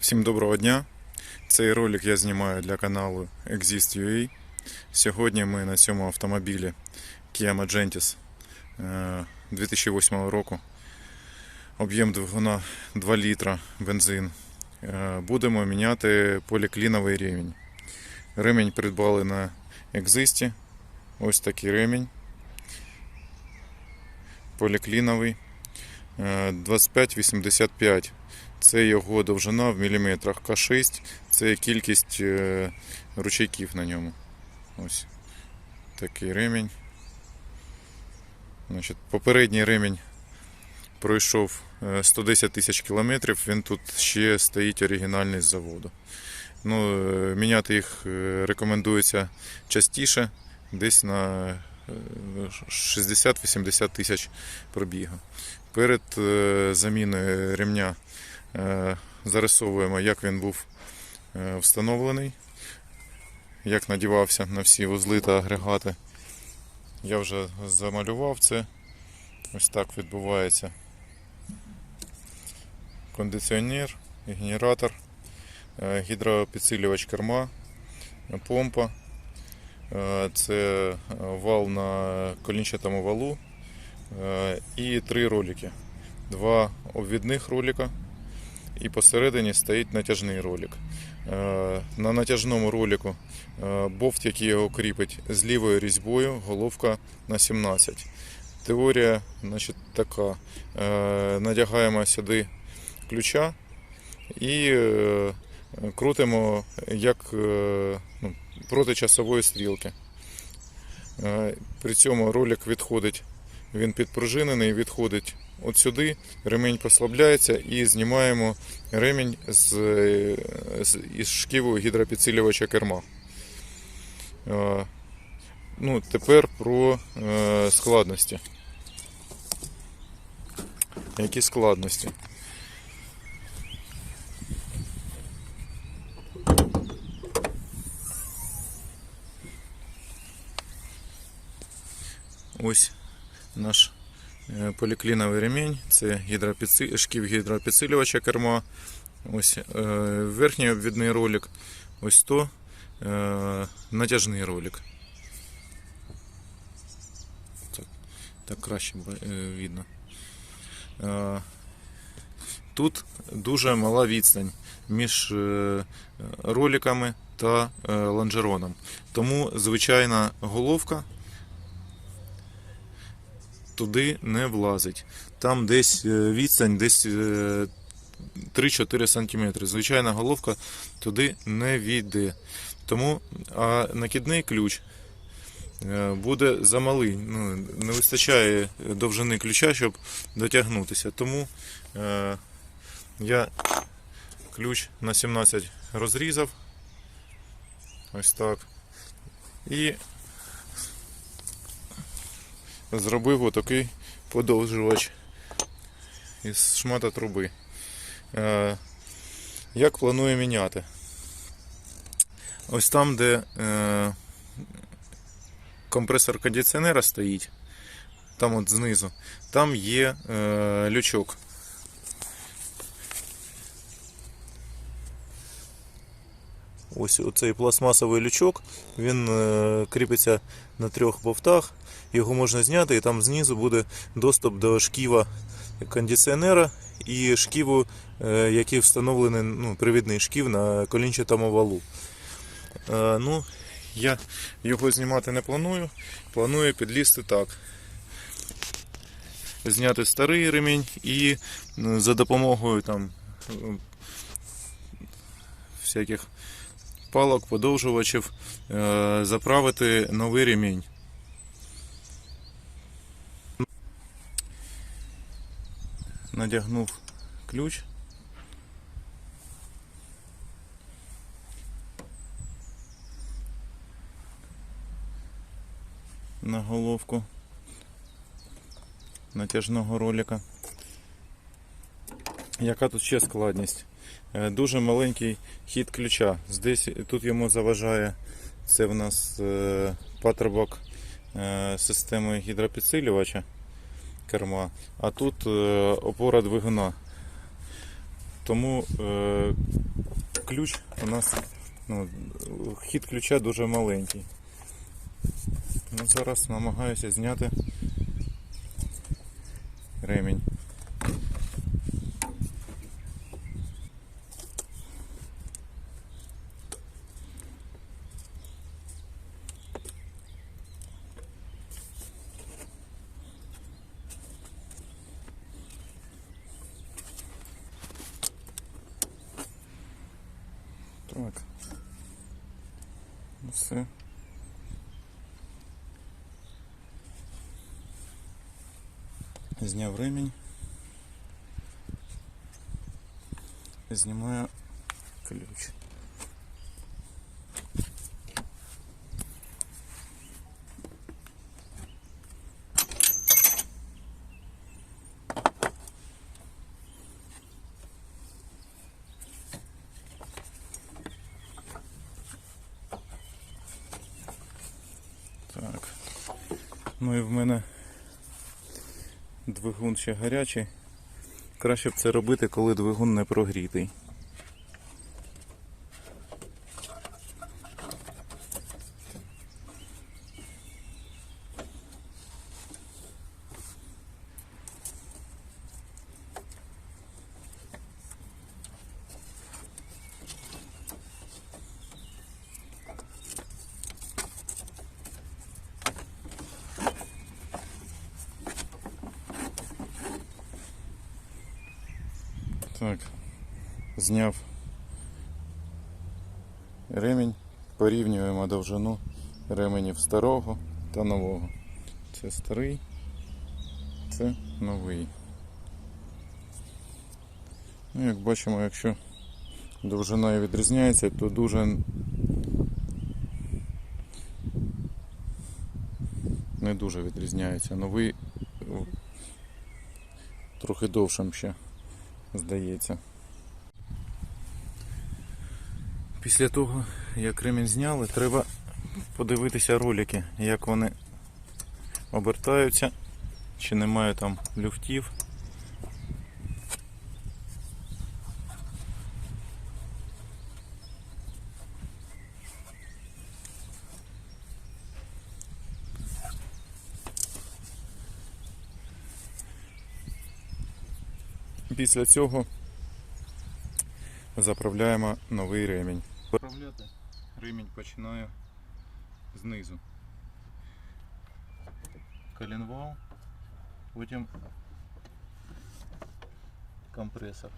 Всім доброго дня! Цей ролик я знімаю для каналу Exist.ua. Сьогодні ми на цьому автомобілі Kia Magentis е, 2008 року. Об'єм двигуна 2 літра бензин. Е, Будемо міняти полікліновий ремінь. Ремінь придбали на Exist. Ось такий ремінь. Полікліновий. Е, 2585 це його довжина в міліметрах К6, це кількість е, ручейків на ньому. Ось такий ремінь. Значить, попередній ремінь пройшов е, 110 тисяч кілометрів, він тут ще стоїть оригінальний з заводу. Ну, е, міняти їх е, рекомендується частіше, десь на е, 60-80 тисяч пробігу. Перед е, заміною ремня Е, Зарисовуємо, як він був е, встановлений, як надівався на всі вузли та агрегати. Я вже замалював це. Ось так відбувається кондиціонер, генератор, е, гідропідсилювач керма, помпа. Е, Це вал на колінчатому валу е, і три ролики. Два обвідних ролика і посередині стоїть натяжний ролик. Е, На натяжному ролику е, бофт, який його кріпить з лівою різьбою, головка на 17. Теорія значить, така. Е, Надягаємо сюди ключа і крутимо як ну, проти часової стрілки. При цьому ролик відходить, він підпружинений, відходить от сюди, ремень послабляється і знімаємо ремінь з, з із шківу гідропідсилювача керма. Е, Ну, тепер про е, складності. Які складності? Ось наш полікліновий ремінь, це гідропідси... шків гідропідсилювача керма. Ось е, верхній обвідний ролик, ось то е, натяжний ролик. Так, так краще е, видно. Е, тут дуже мала відстань між е, роликами та е, лонжероном. Тому звичайна головка туди не влазить. Там десь е, відстань, десь е, 3-4 см. Звичайна головка туди не війде. Тому а накидний ключ е, буде замалий. Ну, не вистачає довжини ключа, щоб дотягнутися. Тому е, я ключ на 17 розрізав. Ось так. І зробив отакий подовжувач із шмата труби. Е, Як планую міняти? Ось там, де е, компресор кондиціонера стоїть, там от знизу, там є е, лючок. Ось оцей пластмасовий лючок, він кріпиться на трьох бовтах. Його можна зняти, і там знизу буде доступ до шківа кондиціонера і шківу, е, який встановлений ну, привідний шків на колінчатому валу. Е, ну, я його знімати не планую. Планую підлізти так. Зняти старий ремінь і за допомогою там е, всяких палок, подовжувачів заправити новий ремінь. Надягнув ключ. На головку натяжного ролика. Яка тут ще складність? Е, Дуже маленький хід ключа. Здесь тут йому заважає це в нас е, патрубок е, системи гідропідсилювача керма, а тут е, опора двигуна. тому е, ключ у нас ну, хід ключа дуже маленький. Ну, зараз намагаюся зняти ремінь. Зняв ремінь. Знімаю ключ. Так. Ну і в мене двигун ще гарячий. Краще б це робити, коли двигун не прогрітий. Так, зняв ремінь, порівнюємо довжину ременів старого та нового. Це старий, це новий. Ну, як бачимо, якщо довжина відрізняється, то дуже не дуже відрізняється. Новий трохи довшим ще здається. Після того, як ремінь зняли, треба подивитися ролики, як вони обертаються, чи немає там люфтів. Після цього заправляємо новий ремінь. Заправляти ремінь починаю знизу. Коленвал, потім компресор.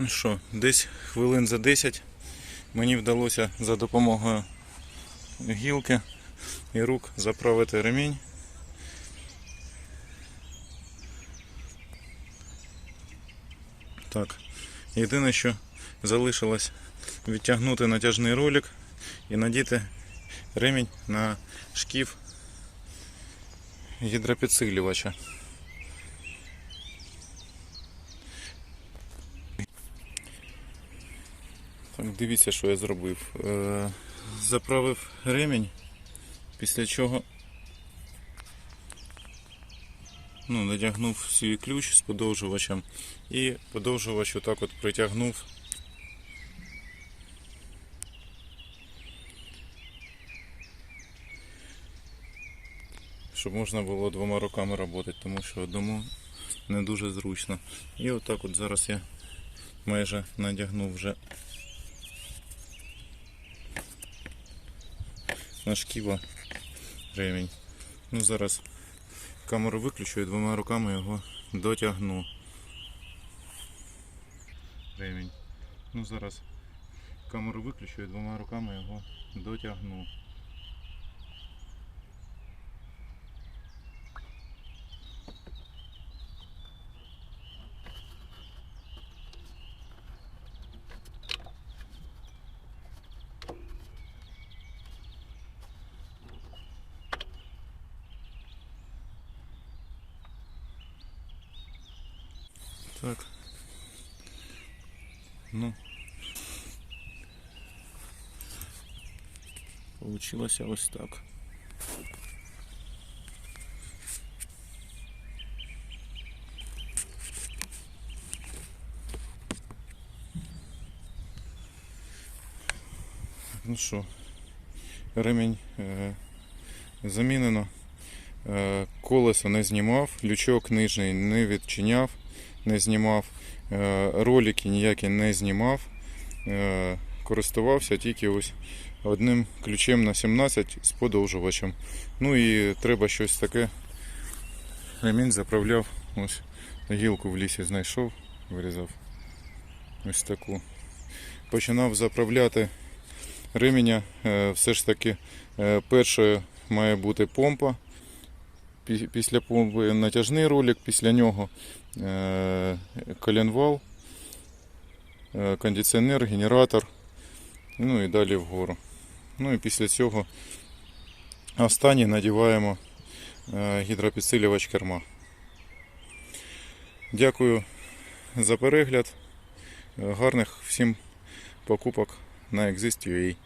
Ну що, десь хвилин за 10 мені вдалося за допомогою гілки і рук заправити ремінь. Так, єдине, що залишилось відтягнути натяжний ролик і надіти ремінь на шків гідропідсилювача. Так, дивіться, що я зробив. Е, заправив ремінь, після чого ну, надягнув свій ключ з подовжувачем і подовжувач отак от притягнув. Щоб можна було двома руками працювати, тому що одному не дуже зручно. І отак от зараз я майже надягнув вже на шківа ремінь. Ну зараз камеру виключу і двома руками його дотягну. Ремінь. Ну зараз камеру виключу і двома руками його дотягну. Так. Ну. Получилося ось так. Ну що, ремінь е, замінено. Е, колесо не знімав, лючок нижній не відчиняв, не знімав, е, ролики ніякі не знімав. Е, користувався тільки ось одним ключем на 17 з подовжувачем. Ну і треба щось таке. Ремінь заправляв, ось гілку в лісі знайшов, вирізав. Ось таку. Починав заправляти ременя. Е, Все ж таки е, першою має бути помпа. Після помпи натяжний ролик, після нього е, коленвал, кондиціонер, генератор, ну і далі вгору. Ну і після цього останнє надіваємо е, гідропідсилювач керма. Дякую за перегляд. Е, Гарних всім покупок на Exist.ua.